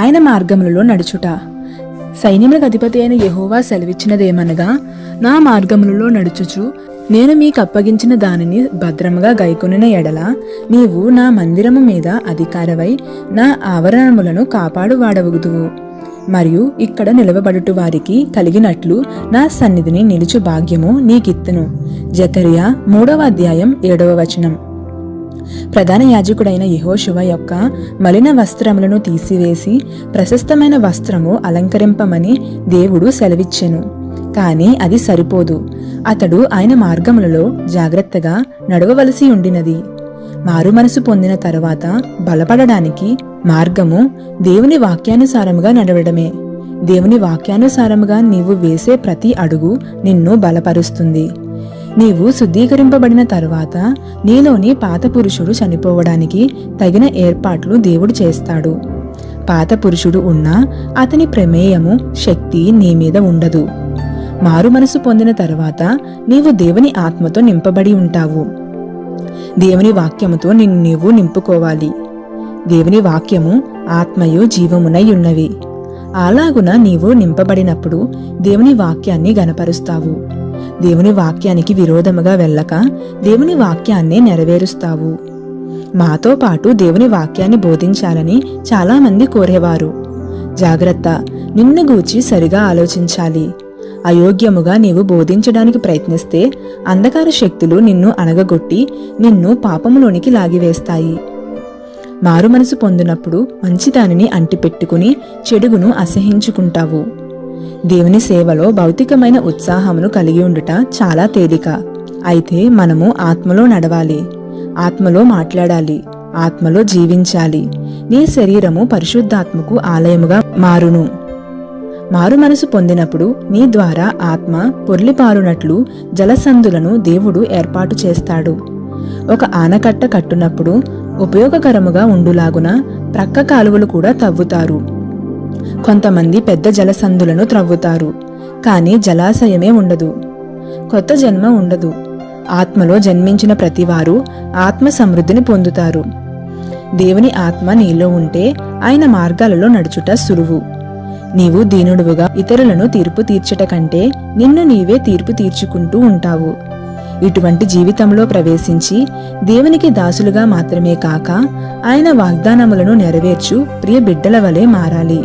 ఆయన మార్గములలో నడుచుట. సైన్యములకు అధిపతి అయిన యహోవా సెలవిచ్చినదేమనగా నా మార్గములలో నడుచుచు నేను మీకు అప్పగించిన దానిని భద్రముగా గైకొనిన ఎడల నీవు నా మందిరము మీద అధికారవై నా ఆవరణములను కాపాడువాడవగుదువు మరియు ఇక్కడ నిలవబడుట వారికి కలిగినట్లు నా సన్నిధిని నిలుచు భాగ్యము నీకిత్తును. జకరియా మూడవ అధ్యాయం ఏడవ వచనం. ప్రధాన యాజకుడైన యహోశివ యొక్క మలిన వస్త్రములను తీసివేసి ప్రశస్తమైన వస్త్రము అలంకరింపమని దేవుడు సెలవిచ్చెను. కానీ అది సరిపోదు. అతడు ఆయన మార్గములలో జాగ్రత్తగా నడవవలసి ఉండినది. మారు మనసు పొందిన తరువాత బలపడడానికి మార్గము దేవుని వాక్యానుసారముగా నడవడమే. దేవుని వాక్యానుసారముగా నీవు వేసే ప్రతి అడుగు నిన్ను బలపరుస్తుంది. నీవు శుద్ధీకరింపబడిన తరువాత నీలోని పాత పురుషుడు చనిపోవడానికి తగిన ఏర్పాట్లు దేవుడు చేస్తాడు. పాత పురుషుడు ఉన్నా అతని ప్రమేయము శక్తి నీ మీద ఉండదు. మారు మనసు పొందిన తరువాత నీవు దేవుని ఆత్మతో నింపబడి ఉంటావు. దేవుని వాక్యముతో నిన్ను నీవు నింపుకోవాలి. దేవుని వాక్యము ఆత్మయు జీవమునై ఉన్నవి. అలాగున నీవు నింపబడినప్పుడు దేవుని వాక్యాన్ని గనపరుస్తావు. దేవుని వాక్యానికి విరోధముగా వెళ్ళక దేవుని వాక్యాన్ని నెరవేరుస్తావు. మాతో పాటు దేవుని వాక్యాన్ని బోధించాలని చాలామంది కోరేవారు. జాగ్రత్త నిన్ను గూర్చి సరిగా ఆలోచించాలి. అయోగ్యముగా నీవు బోధించడానికి ప్రయత్నిస్తే అంధకార శక్తులు నిన్ను అణగగొట్టి నిన్ను పాపములోనికి లాగివేస్తాయి. మారు మనసు పొందినప్పుడు మంచిదానిని అంటిపెట్టుకుని చెడుగును అసహించుకుంటావు. దేవుని సేవలో భౌతికమైన ఉత్సాహమును కలిగి ఉండుట చాలా తేలిక. అయితే మనము ఆత్మలో నడవాలి. ఆత్మలో మాట్లాడాలి. ఆత్మలో జీవించాలి. నీ శరీరము పరిశుద్ధాత్మకు ఆలయముగా మారును. మారు మనసు పొందినప్పుడు నీ ద్వారా ఆత్మ పొర్లిపారునట్లు జలసందులను దేవుడు ఏర్పాటు చేస్తాడు. ఒక ఆనకట్ట కట్టునప్పుడు ఉపయోగకరముగా ఉండులాగున ప్రక్క కాలువలు కూడా తవ్వుతారు. కొంతమంది పెద్ద జలసందులను త్రవ్వుతారు కానీ జలాశయమే ఉండదు. కొత్త జన్మ ఉండదు. ఆత్మలో జన్మించిన ప్రతివారు ఆత్మ సమృద్ధిని పొందుతారు. దేవుని ఆత్మ నీలో ఉంటే ఆయన మార్గాలలో నడుచుట సులువు. నీవు దీనుడువుగా ఇతరులను తీర్పు తీర్చట కంటే నిన్ను నీవే తీర్పు తీర్చుకుంటూ ఉంటావు. ఇటువంటి జీవితంలో ప్రవేశించి దేవునికి దాసులుగా మాత్రమే కాక ఆయన వాగ్దానములను నెరవేర్చు ప్రియ బిడ్డల వలె మారాలి.